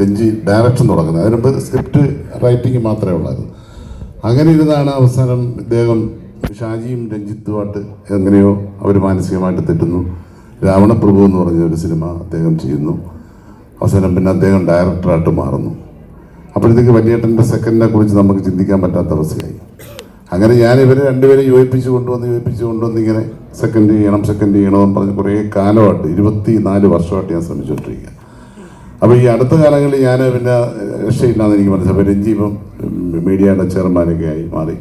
Ranji direction തുടങ്ങുന്നത്. അതിന് മുമ്പ് സ്ക്രിപ്റ്റ് റൈറ്റിംഗ് മാത്രമേ ഉള്ളായിരുന്നു. അങ്ങനെ ഇരുന്നാണ് അവസാനം ഇദ്ദേഹം ഷാജിയും രഞ്ജിത്തുമായിട്ട് എങ്ങനെയോ അവർ മാനസികമായിട്ട് തെറ്റുന്നു. രാവണപ്രഭു എന്ന് പറഞ്ഞ ഒരു സിനിമ അദ്ദേഹം ചെയ്യുന്നു. അവസാനം പിന്നെ അദ്ദേഹം ഡയറക്ടറായിട്ട് മാറുന്നു. അപ്പോഴത്തേക്ക് വലിയേട്ടന്റെ സെക്കൻഡിനെ കുറിച്ച് നമുക്ക് ചിന്തിക്കാൻ പറ്റാത്ത അവസ്ഥയായി. അങ്ങനെ ഞാൻ ഇവരെ രണ്ടുപേരെ യോജിപ്പിച്ച് കൊണ്ടുവന്ന് യോജിപ്പിച്ച് കൊണ്ടുവന്ന് ഇങ്ങനെ സെക്കൻഡ് ചെയ്യണം സെക്കൻഡ് ചെയ്യണമെന്ന് പറഞ്ഞ് കുറേ കാലമായിട്ട് ഇരുപത്തി നാല് വർഷമായിട്ട് ഞാൻ ശ്രമിച്ചുകൊണ്ടിരിക്കുക അപ്പോൾ ഈ അടുത്ത കാലങ്ങളിൽ ഞാൻ പിന്നെ രക്ഷയില്ലാന്ന് എനിക്ക് മനസ്സിലായി. രഞ്ജി ഇപ്പം മീഡിയയുടെ ചെയർമാനൊക്കെ ആയി മാറി.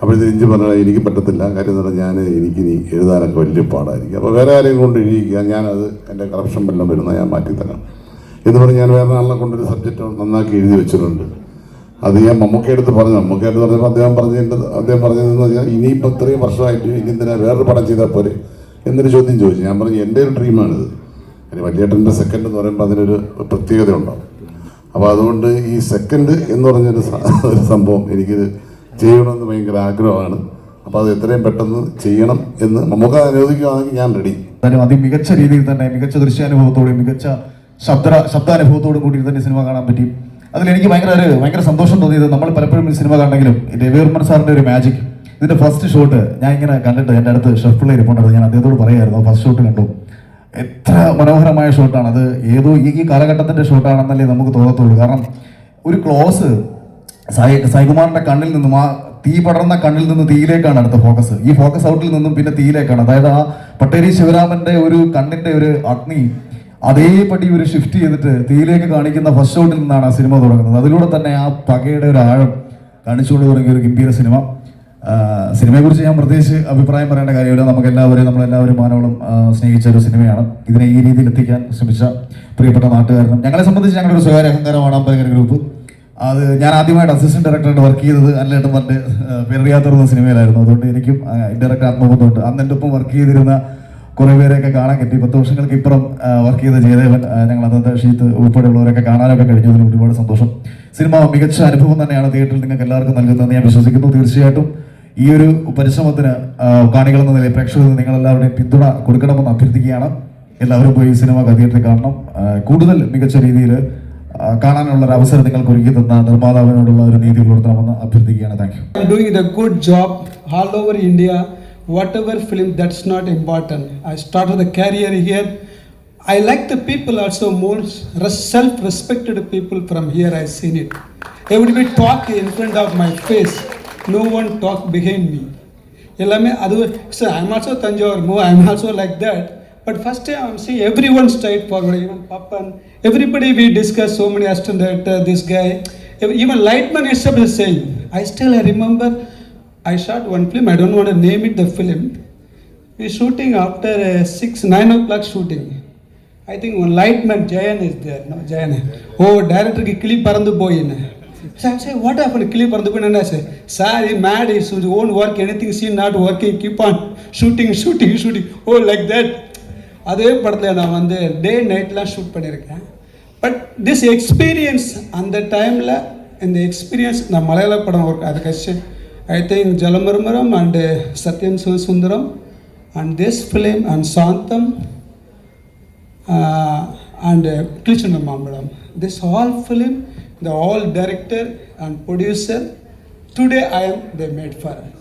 അപ്പോൾ രഞ്ജി പറഞ്ഞാൽ എനിക്ക് പറ്റത്തില്ല. കാര്യം എന്ന് പറഞ്ഞാൽ ഞാൻ എനിക്കിനി എഴുതാനൊക്കെ വലിയ പാടായിരിക്കും. അപ്പോൾ വേറെ ആരെയും കൊണ്ട് എഴുതിക്കുക ഞാനത് എന്റെ കറപ്ഷൻ വല്ലതും വരുന്ന ഞാൻ മാറ്റിത്തരാം. എന്ന് പറഞ്ഞ് ഞാൻ വേറെ ആളെ കൊണ്ടൊരു സബ്ജക്റ്റ് നന്നാക്കി എഴുതി വെച്ചിട്ടുണ്ട്. അത് ഞാൻ മമ്മൂക്കയെടുത്ത് പറഞ്ഞു. മമ്മൂക്കയെടുത്ത് പറഞ്ഞപ്പോൾ അദ്ദേഹം പറഞ്ഞതിന്റെ അദ്ദേഹം പറഞ്ഞതെന്ന് പറഞ്ഞാൽ ഇനിയിപ്പോൾ ഇത്രയും വർഷമായിട്ട് ഇനി എന്തിനാ വേറൊരു പടം ചെയ്താൽ പോരെ എന്നൊരു ചോദ്യം ചോദിച്ചു. ഞാൻ പറഞ്ഞു എന്റെ ഒരു ഡ്രീമാണിത് ഇനി വലിയേട്ടന്റെ സെക്കൻഡ് എന്ന് പറയുമ്പോൾ അതിനൊരു പ്രത്യേകത ഉണ്ടാവും അപ്പോൾ അതുകൊണ്ട് ഈ സെക്കൻഡ് എന്ന് പറഞ്ഞൊരു ഒരു സംഭവം എനിക്ക് ചെയ്യണമെന്ന് ഭയങ്കര ആഗ്രഹമാണ്. അപ്പോൾ അത് എത്രയും പെട്ടെന്ന് ചെയ്യണം എന്ന് നമുക്ക് അനുവദിക്കുകയാണെങ്കിൽ ഞാൻ റെഡി എന്തായാലും അതിമികച്ച രീതിയിൽ തന്നെ മികച്ച ദൃശ്യാനുഭവത്തോടും മികച്ച ശബ്ദ ശബ്ദാനുഭവത്തോടും കൂടി തന്നെ സിനിമ കാണാൻ പറ്റി. അതിൽ എനിക്ക് ഭയങ്കര ഒരു ഭയങ്കര സന്തോഷം തോന്നിയത് നമ്മൾ പലപ്പോഴും ഈ സിനിമ കണ്ടെങ്കിലും രവിവർമ്മൻ സാറിന്റെ ഒരു മാജിക് ഇതിന്റെ ഫസ്റ്റ് ഷോട്ട് ഞാൻ ഇങ്ങനെ കണ്ടിട്ട് എന്റെ അടുത്ത് ഷെഫ് പിള്ളേർ പോകേണ്ടത് ഞാൻ അദ്ദേഹത്തോട് പറയായിരുന്നു. ഫസ്റ്റ് ഷോട്ട് കണ്ടു. എത്ര മനോഹരമായ ഷോട്ടാണ് അത് ഏതോ ഈ ഈ കാലഘട്ടത്തിന്റെ ഷോട്ടാണെന്നല്ലേ നമുക്ക് തോന്നത്തുള്ളൂ. കാരണം ഒരു ക്ലോസ് സായി സായികുമാറിന്റെ കണ്ണിൽ നിന്നും ആ തീ പടർന്ന കണ്ണിൽ നിന്ന് തീയിലേക്കാണ് അടുത്ത ഫോക്കസ് ഈ ഫോക്കസ് ഔട്ടിൽ നിന്നും പിന്നെ തീയിലേക്കാണ്. അതായത് ആ പട്ടേരി ശിവരാമന്റെ ഒരു കണ്ണിന്റെ ഒരു അഗ്നി അതേപടി ഒരു ഷിഫ്റ്റ് ചെയ്തിട്ട് തീയിലേക്ക് കാണിക്കുന്ന ഫസ്റ്റ് ഷോട്ടിൽ നിന്നാണ് ആ സിനിമ തുടങ്ങുന്നത്. അതിലൂടെ തന്നെ ആ പകയുടെ ഒരു ആഴം കാണിച്ചുകൊണ്ട് തുടങ്ങിയ ഒരു ഗംഭീര സിനിമ സിനിമയെ കുറിച്ച് ഞാൻ പ്രത്യേകിച്ച് അഭിപ്രായം പറയേണ്ട കാര്യമില്ല. നമുക്ക് എല്ലാവരെയും നമ്മളെല്ലാവരും മാനവളും സ്നേഹിച്ച ഒരു സിനിമയാണ്. ഇതിനെ ഈ രീതിയിൽ എത്തിക്കാൻ ശ്രമിച്ച പ്രിയപ്പെട്ട നാട്ടുകാരനും. ഞങ്ങളെ സംബന്ധിച്ച് ഞങ്ങളുടെ ഒരു സ്വകാര്യ അഹങ്കാരമാണ് അമ്പലകര ഗ്രൂപ്പ്. അത് ഞാൻ ആദ്യമായിട്ട് അസിസ്റ്റന്റ് ഡയറക്ടറായിട്ട് വർക്ക് ചെയ്തത് അല്ലേട്ടൻ പറഞ്ഞ് പേരറിയാത്തറുന്ന സിനിമയിലായിരുന്നു. അതുകൊണ്ട് എനിക്കും ഡയറക്ടർ ആത്മബന്ധമുണ്ട് അന്ന് എന്റെ ഒപ്പം വർക്ക് ചെയ്തിരുന്ന കുറേ പേരെയൊക്കെ കാണാൻ പറ്റി പത്ത് വർഷങ്ങൾക്ക് ഇപ്പുറം വർക്ക് ചെയ്ത ജയദേവൻ ഞങ്ങൾ അന്നത്തെ ഷീത്ത് ഉൾപ്പെടെയുള്ളവരൊക്കെ കാണാനൊക്കെ കഴിഞ്ഞതിൽ ഒരുപാട് സന്തോഷം. സിനിമ മികച്ച അനുഭവം തന്നെയാണ് തിയേറ്ററിൽ നിങ്ങൾക്ക് എല്ലാവർക്കും നൽകുന്നതെന്ന് ഞാൻ വിശ്വസിക്കുന്നു. തീർച്ചയായിട്ടും ഈ ഒരു പരിശ്രമത്തിന് കാണികൾ എന്ന നിലയിൽ പ്രേക്ഷകർ നിങ്ങൾ എല്ലാവരുടെയും പിന്തുണ കൊടുക്കണമെന്ന് അഭ്യർത്ഥിക്കുകയാണ്. എല്ലാവരും പോയി സിനിമ കഥയിട്ട് കാണണം. കൂടുതൽ മികച്ച രീതിയിൽ കാണാനുള്ള ഒരു അവസരം നിങ്ങൾക്ക് ഒരുക്കി തന്ന നിർമ്മാതാവിനോടുള്ള ഒരു നീതി കൊടുക്കണമെന്ന് അഭ്യർത്ഥിക്കുകയാണ്. Thank India what ever film that's not important I start the career here I like the people also more self respected people from here I seen it avoid be talk in front of my face No one talk behind me. எல்லாமே அது so I'm also Tanjore Mo. I'm also like that. But first time I'm seeing everyone straight forward. Even Papan, everybody we discuss so many assistant director, this guy. Even Lightman itself is saying. I still I remember. I shot one film. I don't want to name it the film. We shooting after uh, six nine o'clock shooting. I think one lightman Jayan is there. No Jayan. Oh, director ki kili parandu boyine. So what of what happened? Kili parandu என்ன I say, sir, he mad. He won't work. Anything scene not working. Keep on shooting, shooting, shooting. Oh, like that. அதே படத்தில் நான் வந்து day நைட்லாம் shoot பண்ணியிருக்கேன் but this experience அந்த டைமில் இந்த எக்ஸ்பீரியன்ஸ் நான் மலையாள படம் ஒர்க் அது கஷ்டம் I think Jalamarmaram and Sathyam Sivasundaram and this film and Shantham and Krishna Mambazham this all film the whole director and producer. Today I am the made for.